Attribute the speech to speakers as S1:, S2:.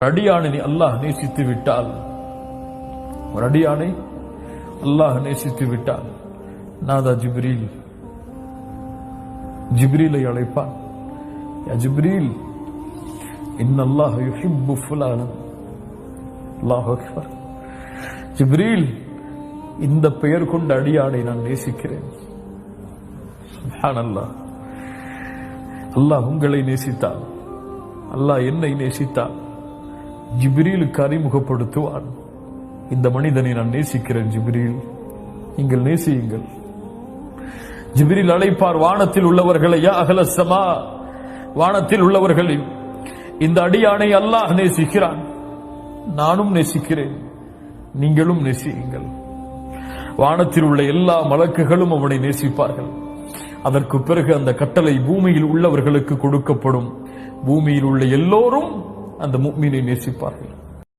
S1: ஒரு அடியானை நீ அல்லாஹ் நேசித்து விட்டால். ஒரு அடியானை அல்லாஹ் நேசித்து விட்டால். நாதா ஜிப்ரீல். ஜிப்ரீலை அழைப்பான். யா ஜிப்ரீல் இன்னல்லாஹ் யுஹிப்பு ஃபுலானன். அல்லாஹ் அக்பர். ஜிப்ரீல் இந்த பெயர் கொண்ட அடியானை நான் நேசிக்கிறேன். அல்லாஹ் அல்லாஹ் உங்களை நேசித்தான் அல்லாஹ் என்னை நேசித்தான் ஜிப்ரீலுக்கு அறிமுகப்படுத்துவான் இந்த மனிதனை நான் நேசிக்கிறேன் ஜிப்ரீல். நீங்கள் நேசியுங்கள். ஜிப்ரீல் அழைப்பார் வானத்தில் உள்ளவர்களை யா வானத்தில் உள்ளவர்களை இந்த அடியானை அல்லாஹ் நேசிக்கிறான். நானும் நேசிக்கிறேன். நீங்களும் நேசியுங்கள். வானத்தில் உள்ள எல்லா மலக்குகளும் அவனை நேசிப்பார்கள். அதற்கு பிறகு அந்த கட்டளை பூமியில் உள்ளவர்களுக்கு கொடுக்கப்படும். பூமியில் உள்ள எல்லோரும் அந்த முக்மீனை நேசிப்பார்கள்